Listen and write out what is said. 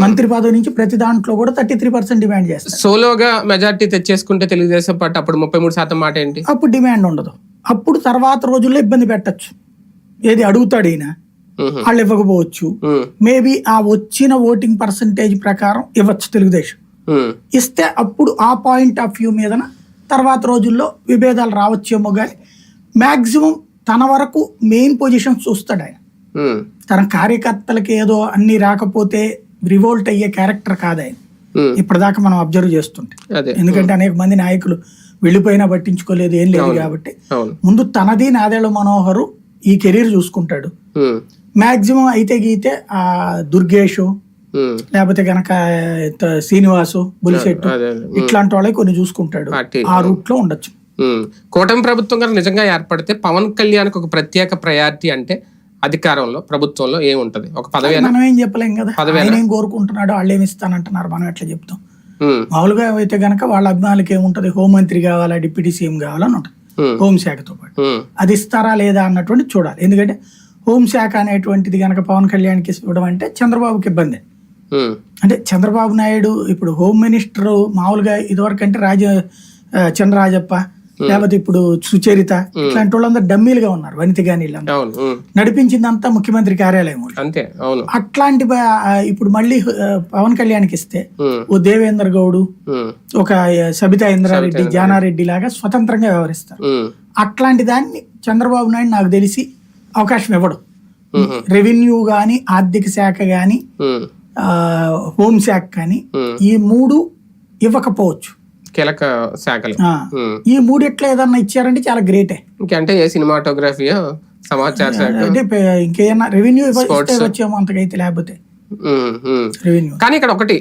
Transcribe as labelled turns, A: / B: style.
A: మంత్రి పదవి నుంచి ప్రతి దాంట్లో కూడా థర్టీ త్రీ పర్సెంట్ డిమాండ్ చేస్తారు
B: సోలోగా మెజార్టీ తెచ్చేసుకుంటే తెలుగుదేశం పార్టీ అప్పుడు ముప్పై మూడు శాతం మాట ఏంటి
A: అప్పుడు డిమాండ్ ఉండదు అప్పుడు తర్వాత రోజుల్లో ఇబ్బంది పెట్టచ్చు ఏది అడుగుతాడు ఈయన. వాళ్ళు ఇవ్వకపోవచ్చు. మేబీ ఆ వచ్చిన ఓటింగ్ పర్సంటేజ్ ప్రకారం ఇవ్వచ్చు తెలుగుదేశం. ఇస్తే అప్పుడు ఆ పాయింట్ ఆఫ్ వ్యూ మీదన తర్వాత రోజుల్లో విభేదాలు రావచ్చేమో కానీ మ్యాక్సిమం తన వరకు మెయిన్ పొజిషన్ చూస్తాడు ఆయన. తన కార్యకర్తలకి ఏదో అన్ని రాకపోతే రివోల్ట్ అయ్యే క్యారెక్టర్ కాదు. ఆయన
B: ఉమ్.
A: ఇప్పటిదాకా మనం అబ్జర్వ్ చేస్తుంటే. ఎందుకంటే అనేక మంది నాయకులు వెళ్ళిపోయినా పట్టించుకోలేదు ఏం లేదు కాబట్టి. ముందు తనది నాదేళ్ళ మనోహరు ఈ కెరీర్ చూసుకుంటాడు. మాక్సిమం అయితే గీతే ఆ దుర్గేషు. లేకపోతే గనక శ్రీనివాసు బులిశెట్టు. ఇట్లాంటి వాళ్ళకి కొన్ని చూసుకుంటాడు. ఆ రూట్లో ఉండొచ్చు.
B: కూటమి ప్రభుత్వం కనుక నిజంగా ఏర్పడితే పవన్ కళ్యాణ్కి ఒక ప్రత్యేక ప్రయారిటీ అంటే అధికారంలో ప్రభుత్వంలో ఏముంటది ఒక పదవి
A: మనం ఏం చెప్పలేం కదా? ఆయన ఏం కోరుకుంటున్నాడు వాళ్ళు ఏమి ఇస్తానంటున్నారు మనం ఎట్లా చెప్తాం. మామూలుగా అయితే గనక వాళ్ళ అభిమానులకి ఏముంటది హోంమంత్రి కావాలా డిప్యూటీ సీఎం కావాలని ఉంటుంది. హోంశాఖతో పాటు. అది ఇస్తారా లేదా అన్నటువంటి చూడాలి ఎందుకంటే హోంశాఖ అనేటువంటిది గనక పవన్ కళ్యాణ్కి ఇవ్వడం అంటే చంద్రబాబుకి ఇబ్బంది. అంటే చంద్రబాబు నాయుడు ఇప్పుడు హోమ్ మినిస్టర్ మామూలుగా ఇదివరకు అంటే రాజ చంద్రరాజప్ప లేకపోతే ఇప్పుడు సుచరిత ఇట్లాంటి వాళ్ళందరూ డమ్మీలుగా ఉన్నారు వనిత గాని. నడిపించిందంతా ముఖ్యమంత్రి కార్యాలయం
B: అంతే అవును
A: అట్లాంటి ఇప్పుడు మళ్ళీ పవన్ కళ్యాణ్కి ఇస్తే. ఓ దేవేంద్ర గౌడు. ఒక సబితా ఇంద్రారెడ్డి జానారెడ్డి లాగా స్వతంత్రంగా వ్యవహరిస్తారు. అట్లాంటి దాన్ని చంద్రబాబు నాయుడు నాకు తెలిసి అవకాశం ఇవ్వడు. రెవెన్యూ కానీ ఆర్థిక శాఖ కానీ
B: ఉమ్.
A: హోమ్ శాఖ కానీ. ఈ మూడు ఇవ్వకపోవచ్చు
B: కీలక శాఖలు.
A: ఈ మూడిట్లో ఏదన్నా ఇచ్చారంటే చాలా గ్రేటే.
B: ఇంకంటే ఏ సినిమాటోగ్రఫీయో సమాచార శాఖ.
A: ఇంకేమన్నా రెవెన్యూ వచ్చేమో అంతకైతే లేకపోతే. రెవెన్యూ.
B: కానీ ఇక్కడ ఒకటి